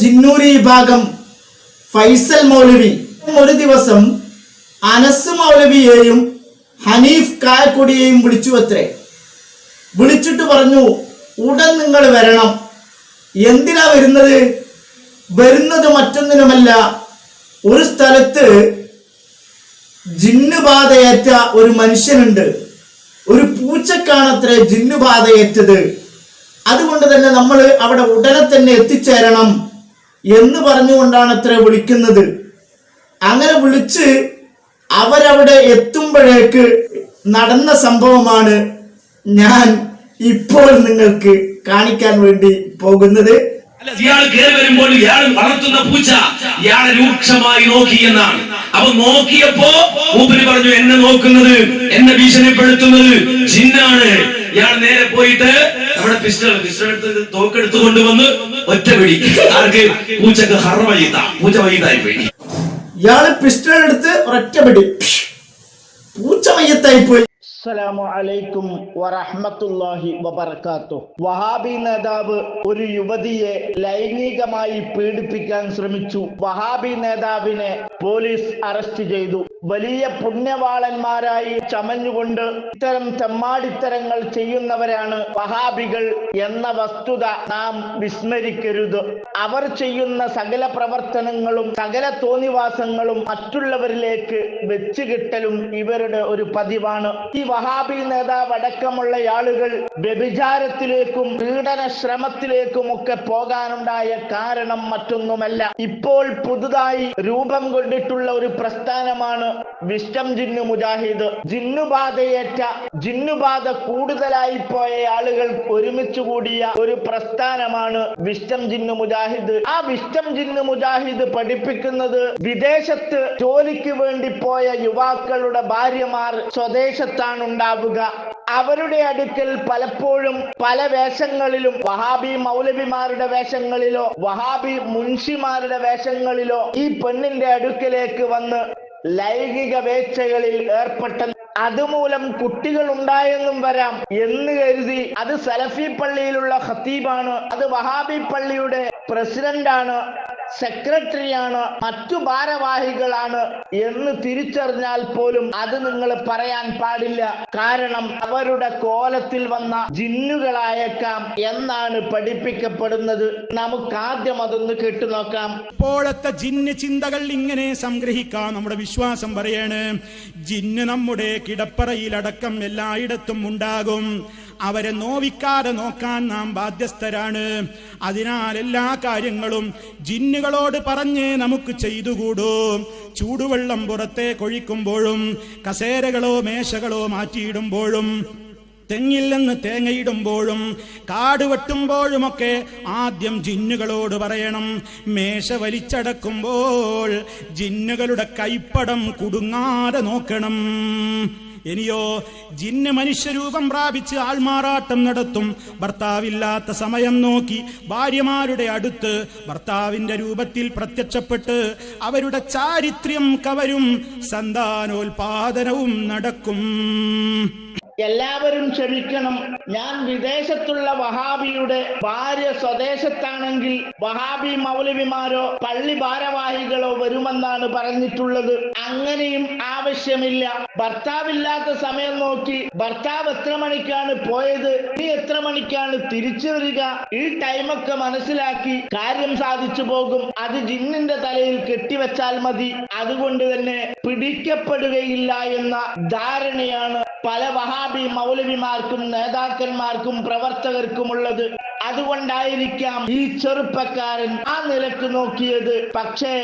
ജിന്നൂരി വിഭാഗം ഫൈസൽ മൗലവി. ഒരു ദിവസം അനസ് മൗലവിയെയും ഹനീഫ് കായക്കൊടിയെയും വിളിച്ചു അത്രേ വിളിച്ചിട്ട് പറഞ്ഞു ഉടൻ നിങ്ങൾ വരണം. എന്തിനാ വരുന്നത്? വരുന്നത് മറ്റൊന്നിനുമല്ല. ഒരു സ്ഥലത്ത് ജിന്നുബാധയേറ്റ ഒരു മനുഷ്യനുണ്ട്. ഒരു പൂച്ചക്കാണത്രേ ജിന്നുബാധയേറ്റത് അതുകൊണ്ട് തന്നെ നമ്മൾ അവിടെ ഉടനെ തന്നെ എത്തിച്ചേരണം. എന്ന് പറഞ്ഞുകൊണ്ടാണ് അത്ര വിളിക്കുന്നത്. അങ്ങനെ വിളിച്ച് അവരവിടെ എത്തുമ്പോഴേക്ക് നടന്ന സംഭവമാണ് ഞാൻ ഇപ്പോൾ നിങ്ങൾക്ക് കാണിക്കാൻ വേണ്ടി പോകുന്നത്. ഇയാൾ കയറി വരുമ്പോൾ ഇയാൾ വളർത്തുന്ന പൂച്ച ഇയാളെ രൂക്ഷമായി നോക്കി എന്നാണ്. അപ്പൊ നോക്കിയപ്പോ മൂപ്പര് പറഞ്ഞു എന്നെ നോക്കുന്നത് എന്നെ ഭീഷണിപ്പെടുത്തുന്നത് ചിന്നാണ് ഇയാൾ നേരെ പോയിട്ട് നമ്മുടെ പിസ്റ്റൾ പിസ്റ്റൾ എടുത്ത് തോക്കെടുത്ത് കൊണ്ടുവന്ന് ഒറ്റ പിടി. ആർക്ക്? പൂച്ചക്ക് ഹറ വൈത പൂച്ച വൈതായി പോയി. ഇയാൾ പിസ്റ്റൾ എടുത്ത് ഒറ്റ പിടി. പൂച്ച മയ്യത്തായി പോയി. അസ്സലാമു അലൈക്കും വറഹ്മത്തുള്ളാഹി വബർക്കാത്തു വഹാബി നേതാവ് ഒരു യുവതിയെ ലൈംഗികമായി പീഡിപ്പിക്കാൻ ശ്രമിച്ചു. വഹാബി നേതാവിനെ പോലീസ് അറസ്റ്റ് ചെയ്തു. വലിയ പുണ്യവാളന്മാരായി ചമഞ്ഞുകൊണ്ട് ഇത്തരം തെമ്മാടിത്തരങ്ങൾ ചെയ്യുന്നവരാണ് വഹാബികൾ എന്ന വസ്തുത നാം വിസ്മരിക്കരുത്. അവർ ചെയ്യുന്ന സകല പ്രവർത്തനങ്ങളും സകല തോന്നിവാസങ്ങളും മറ്റുള്ളവരിലേക്ക് വെച്ചുകിട്ടലും ഇവരുടെ ഒരു പതിവാണ്. ഈ വഹാബി നേതാവ് അടക്കമുള്ള ആളുകൾ വ്യഭിചാരത്തിലേക്കും പീഡന ശ്രമത്തിലേക്കും ഒക്കെ പോകാനുണ്ടായ കാരണം മറ്റൊന്നുമല്ല. ഇപ്പോൾ പുതുതായി രൂപം കൊണ്ടിട്ടുള്ള ഒരു പ്രസ്ഥാനമാണ് വിഷ്ടം ജിന്നു മുജാഹിദ്. ജിന്നുബാധയേറ്റ ജിന്നുബാധ കൂടുതലായി പോയ ആളുകൾ ഒരുമിച്ച് കൂടിയ ഒരു പ്രസ്ഥാനമാണ് വിഷ്ടം ജിന്നു മുജാഹിദ്. ആ വിഷ്ടം ജിന്നു മുജാഹിദ് പഠിപ്പിക്കുന്നത് വിദേശത്ത് ജോലിക്ക് വേണ്ടി പോയ യുവാക്കളുടെ ഭാര്യമാർ സ്വദേശത്താണ്. ഉണ്ടാവുക. അവരുടെ അടുക്കൽ പലപ്പോഴും പല വേഷങ്ങളിലും വഹാബി മൗലവിമാരുടെ വേഷങ്ങളിലോ വഹാബി മുൻഷിമാരുടെ വേഷങ്ങളിലോ ഈ പെണ്ണിന്റെ അടുക്കലേക്ക് വന്ന് ലൈംഗിക വേച്ചകളിൽ ഏർപ്പെട്ട അതുമൂലം കുട്ടികൾ ഉണ്ടായെന്നും വരാം എന്ന് കരുതി അത് സലഫി പള്ളിയിലുള്ള ഖത്തീബാണ്. അത് വഹാബി പള്ളിയുടെ പ്രസിഡന്റാണ് സെക്രട്ടറിയാണ് മറ്റു ഭാരവാഹികളാണ് എന്ന് തിരിച്ചറിഞ്ഞാൽ പോലും അത് നിങ്ങൾ പറയാൻ പാടില്ല. കാരണം അവരുടെ കോലത്തിൽ വന്ന ജിന്നുകളായേക്കാം എന്നാണ് പഠിപ്പിക്കപ്പെടുന്നത്. നമുക്ക് ആദ്യം അതൊന്ന് കേട്ടുനോക്കാം ഇപ്പോഴത്തെ ജിന്ന് ചിന്തകൾ ഇങ്ങനെ സംഗ്രഹിക്കാം. നമ്മുടെ വിശ്വാസം പറയാണ് ജിന്ന് നമ്മുടെ കിടപ്പറയിലടക്കം എല്ലായിടത്തും ഉണ്ടാകും. അവരെ നോവിക്കാതെ നോക്കാൻ നാം ബാധ്യസ്ഥരാണ്. അതിനാൽ എല്ലാ കാര്യങ്ങളും ജിന്നുകളോട് പറഞ്ഞ് നമുക്ക് ചെയ്തുകൂടൂ. ചൂടുവെള്ളം പുറത്തെ കൊഴിക്കുമ്പോഴും കസേരകളോ മേശകളോ മാറ്റിയിടുമ്പോഴും തെങ്ങിൽ നിന്ന് തേങ്ങയിടുമ്പോഴും കാട് വെട്ടുമ്പോഴുമൊക്കെ ആദ്യം ജിന്നുകളോട് പറയണം. മേശ വലിച്ചടക്കുമ്പോൾ ജിന്നുകളുടെ കൈപ്പടം കുടുങ്ങാതെ നോക്കണം. ഇനിയോ ജിന്ന് മനുഷ്യരൂപം പ്രാപിച്ച് ആൾമാറാട്ടം നടത്തും. ഭർത്താവില്ലാത്ത സമയം നോക്കി ഭാര്യമാരുടെ അടുത്ത് ഭർത്താവിന്റെ രൂപത്തിൽ പ്രത്യക്ഷപ്പെട്ട് അവരുടെ ചാരിത്ര്യം കവരും സന്താനോൽപാദനവും നടക്കും. എല്ലാവരും ക്ഷമിക്കണം. ഞാൻ വിദേശത്തുള്ള വഹാബിയുടെ ഭാര്യ സ്വദേശത്താണെങ്കിൽ വഹാബി മൗലവിമാരോ പള്ളി ഭാരവാഹികളോ വരുമെന്നാണ് പറഞ്ഞിട്ടുള്ളത്. അങ്ങനെയും ആവശ്യമില്ല. ഭർത്താവില്ലാത്ത സമയം നോക്കി ഭർത്താവ് എത്ര മണിക്കാണ് പോയത്? നീ എത്ര മണിക്കാണ് തിരിച്ചു വരിക? ഈ ടൈമൊക്കെ മനസ്സിലാക്കി കാര്യം സാധിച്ചു പോകും. അത് ജിന്നിന്റെ തലയിൽ കെട്ടിവെച്ചാൽ മതി. അതുകൊണ്ട് തന്നെ പിടിക്കപ്പെടുകയില്ല എന്ന ധാരണയാണ് പല വഹാബി മൗലവിമാർക്കും നേതാക്കന്മാർക്കും പ്രവർത്തകർക്കും പ്രവർത്തകർക്കുമുള്ളത് അതുകൊണ്ടായിരിക്കാം ഈ ചെറുപ്പക്കാരൻ ആ നിലയ്ക്ക് നോക്കിയത്. പക്ഷേ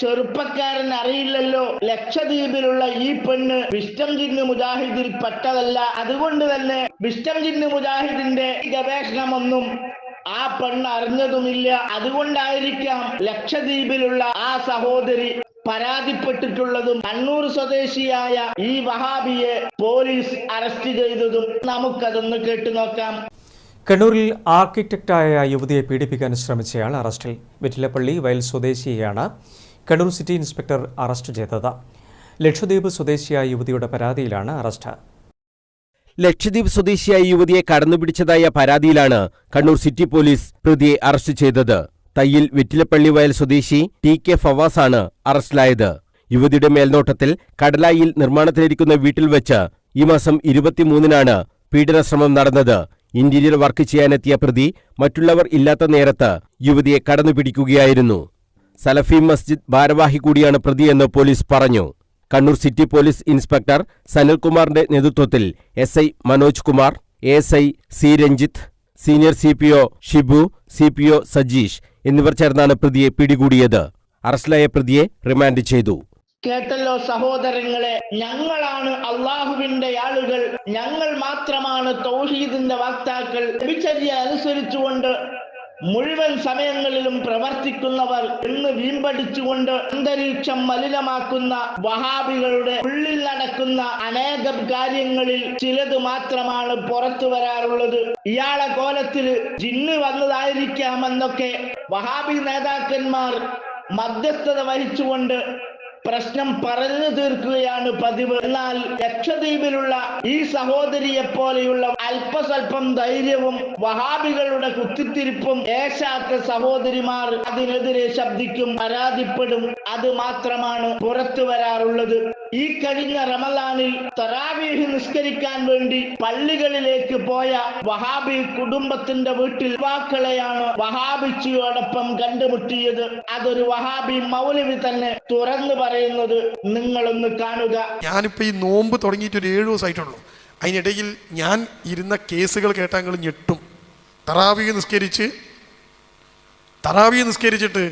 ചെറുപ്പക്കാരൻ അറിയില്ലല്ലോ. ലക്ഷദ്വീപിലുള്ള ഈ പെണ്ണ് വിഷ്ടം ജിന്ന് മുജാഹിദിൽ പെട്ടതല്ല. അതുകൊണ്ട് തന്നെ വിഷ്ടം ജിന്ന് മുജാഹിദിന്റെ ഗവേഷണമൊന്നും ആ പെണ്ണ് അറിഞ്ഞതുമില്ല. അതുകൊണ്ടായിരിക്കാം ലക്ഷദ്വീപിലുള്ള ആ സഹോദരി പരാതിപ്പെട്ടിട്ടുള്ളതും കണ്ണൂർ സ്വദേശിയായ ഈ വഹാബിയെ പോലീസ് അറസ്റ്റ് ചെയ്തതും നമുക്കതൊന്ന് കേട്ടു നോക്കാം. കണ്ണൂരിൽ ആർക്കിടെക്റ്റായ യുവതിയെ പീഡിപ്പിക്കാൻ ശ്രമിച്ചയാൾ അറസ്റ്റിൽ. വെറ്റിലപ്പള്ളി വയൽ സ്വദേശിയെയാണ് കണ്ണൂർ സിറ്റി ഇൻസ്പെക്ടർ അറസ്റ്റ് ചെയ്തത്. ലക്ഷദ്വീപ് സ്വദേശിയായ യുവതിയുടെ പരാതിയിലാണ് അറസ്റ്റ്. ലക്ഷദ്വീപ് സ്വദേശിയായ യുവതിയെ കടന്നുപിടിച്ചതായ പരാതിയിലാണ് കണ്ണൂർ സിറ്റി പോലീസ് പ്രതിയെ അറസ്റ്റ് ചെയ്തത്. തയ്യിൽ വെറ്റിലപ്പള്ളി വയൽ സ്വദേശി ടി കെ ഫവാസാണ് അറസ്റ്റിലായത്. യുവതിയുടെ മേൽനോട്ടത്തിൽ കടലായിൽ നിർമ്മാണത്തിലിരിക്കുന്ന വീട്ടിൽ വെച്ച് ഈ മാസം ഇരുപത്തിമൂന്നിനാണ് പീഡനശ്രമം നടന്നത്. ഇന്റീരിയർ വർക്ക് ചെയ്യാനെത്തിയ പ്രതി മറ്റുള്ളവർ ഇല്ലാത്ത നേരത്ത് യുവതിയെ കടന്നുപിടിക്കുകയായിരുന്നു. സലഫി മസ്ജിദ് ഭാരവാഹി കൂടിയാണ് പ്രതിയെന്ന് പോലീസ് പറഞ്ഞു. കണ്ണൂർ സിറ്റി പോലീസ് ഇൻസ്പെക്ടർ സനിൽകുമാറിന്റെ നേതൃത്വത്തിൽ S I Manoj Kumar S I C Ranjith senior C P O Shibu C P O Sajeesh എന്നിവർ ചേർന്നാണ് പ്രതിയെ പിടികൂടിയത്. അറസ്റ്റിലായ പ്രതിയെ റിമാൻഡ് ചെയ്തു. കേട്ടല്ലോ സഹോദരങ്ങളെ ഞങ്ങളാണ് അള്ളാഹുവിന്റെ ആളുകൾ. ഞങ്ങൾ മാത്രമാണ് തൗഹീദിന്റെ വക്താക്കൾ. അനുസരിച്ചുകൊണ്ട് മുഴുവൻ സമയങ്ങളിലും പ്രവർത്തിക്കുന്നവർ എന്ന് വീമ്പടിച്ചുകൊണ്ട് അന്തരീക്ഷം മലിനമാക്കുന്ന വഹാബികളുടെ ഉള്ളിൽ നടക്കുന്ന അനേകം കാര്യങ്ങളിൽ ചിലത് മാത്രമാണ് പുറത്തു വരാറുള്ളത്. ഇയാളെ കോലത്തിൽ ജിന്ന് വന്നതായിരിക്കാമെന്നൊക്കെ വഹാബി നേതാക്കന്മാർ മധ്യസ്ഥത വഹിച്ചുകൊണ്ട് പ്രശ്നം പറഞ്ഞു തീർക്കുകയാണ് പതിവ്. എന്നാൽ ലക്ഷദ്വീപിലുള്ള ഈ സഹോദരിയെ പോലെയുള്ള അല്പസ്വല്പം ധൈര്യവും വഹാബികളുടെ കുത്തിത്തിരിപ്പും ഏശാത്ത സഹോദരിമാർ അതിനെതിരെ ശബ്ദിക്കും പരാതിപ്പെടും. അത് മാത്രമാണ് പുറത്തു വരാറുള്ളത്. ഈ കഴിഞ്ഞ റമലാനിൽ തറാവീഹ് നിസ്കരിക്കാൻ വേണ്ടി പള്ളികളിലേക്ക് പോയ വഹാബി കുടുംബത്തിന്റെ വീട്ടിൽ യുവാക്കളെയാണ് വഹാബിച്ചിയോടൊപ്പം കണ്ടുമുട്ടിയത്. അതൊരു വഹാബി മൗലവി തന്നെ തുറന്നു പറയുന്നത് നിങ്ങളൊന്ന് കാണുക. ഞാനിപ്പോ ഈ നോമ്പ് തുടങ്ങിയിട്ട് ഒരു ഏഴ് ദിവസമായിട്ടുള്ളൂ. അതിനിടയിൽ ഞാൻ ഇരുന്ന കേസുകൾ കേട്ടാൽ നിങ്ങൾ ഞെട്ടും. തറാവി നിസ്കരിച്ച് തറാവി നിസ്കരിച്ചിട്ട്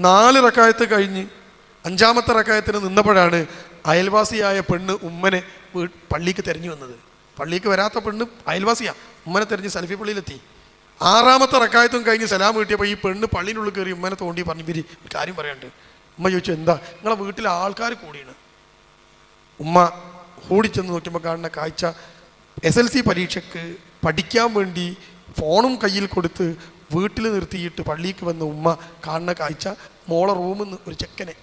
നാല് റക്കായത്ത് കഴിഞ്ഞ് അഞ്ചാമത്തെ റക്കായത്തിന് നിന്നപ്പോഴാണ് അയൽവാസിയായ പെണ്ണ് ഉമ്മനെ പള്ളിക്ക് തെരഞ്ഞു വന്നത്. പള്ളിക്ക് വരാത്ത പെണ്ണ് അയൽവാസിയാ. ഉമ്മനെ തിരഞ്ഞ് സലഫി പള്ളിയിലെത്തി. ആറാമത്തെ റക്കായത്തും കഴിഞ്ഞ് സലാം കിട്ടിയപ്പോൾ ഈ പെണ്ണ് പള്ളിയിനുള്ളിൽ കയറി ഉമ്മനെ തോണ്ടി പറഞ്ഞു ഇവർ കാര്യം പറയാണ്ട്. ഉമ്മ ചോദിച്ചു എന്താ? നിങ്ങളെ വീട്ടിലെ ആൾക്കാർ കൂടിയാണ്. ഉമ്മ ഓടിച്ചെന്ന് നോക്കിയപ്പോൾ കാണുന്ന കാഴ്ച എസ് എൽ സി പരീക്ഷയ്ക്ക് പഠിക്കാൻ വേണ്ടി ഫോണും കയ്യിൽ കൊടുത്ത് വീട്ടിൽ നിർത്തിയിട്ട് പള്ളിക്ക് വന്ന ഉമ്മ കാണുന്ന കാഴ്ച മോളെ റൂമിൽ നിന്ന് ഒരു ചെക്കനെ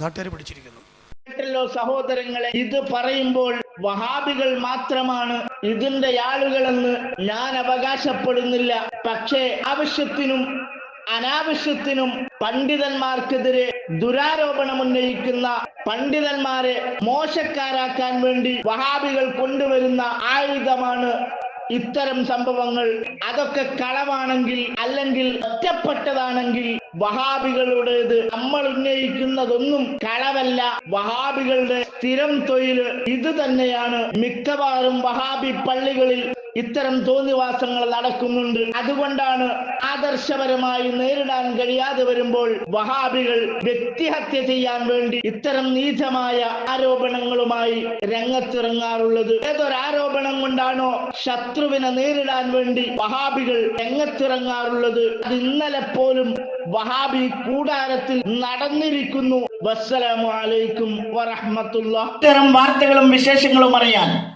നാട്ടുകാർ പിടിച്ചിരിക്കുന്നു. കേട്ടല്ലോ സഹോദരങ്ങളെ ഇത് പറയുമ്പോൾ വഹാബികൾ മാത്രമാണ് ഇതിന്റെ ആളുകളെന്ന് ഞാൻ അവകാശപ്പെടുന്നില്ല. പക്ഷേ ആവശ്യത്തിനും അനാവശ്യത്തിനും പണ്ഡിതന്മാർക്കെതിരെ ദുരാരോപണം ഉന്നയിക്കുന്ന പണ്ഡിതന്മാരെ മോശക്കാരാക്കാൻ വേണ്ടി വഹാബികൾ കൊണ്ടുവരുന്ന ആയുധമാണ് ഇത്തരം സംഭവങ്ങൾ. അതൊക്കെ കളവാണെങ്കിൽ അല്ലെങ്കിൽ ഒറ്റപ്പെട്ടതാണെങ്കിൽ വഹാബികളുടേത്. നമ്മൾ ഉന്നയിക്കുന്നതൊന്നും കളവല്ല. വഹാബികളുടെ സ്ഥിരം തൊഴിൽ ഇത് തന്നെയാണ് മിക്കവാറും വഹാബി പള്ളികളിൽ ഇത്തരം തോന്നിവാസങ്ങൾ നടക്കുന്നുണ്ട്. അതുകൊണ്ടാണ് ആദർശപരമായി നേരിടാൻ കഴിയാതെ വരുമ്പോൾ വഹാബികൾ വ്യക്തിഹത്യ ചെയ്യാൻ വേണ്ടി ഇത്തരം നീചമായ ആരോപണങ്ങളുമായി രംഗത്തിറങ്ങാറുള്ളത്. ഏതൊരാരോപണം കൊണ്ടാണോ ശത്രുവിനെ നേരിടാൻ വേണ്ടി വഹാബികൾ രംഗത്തിറങ്ങാറുള്ളത്? അത് ഇന്നലെ പോലും വഹാബി കൂടാരത്തിൽ നടന്നിരിക്കുന്നു. വസ്സലാമു അലൈക്കും വറഹ്മത്തുള്ള ഇത്തരം വാർത്തകളും വിശേഷങ്ങളും അറിയാൻ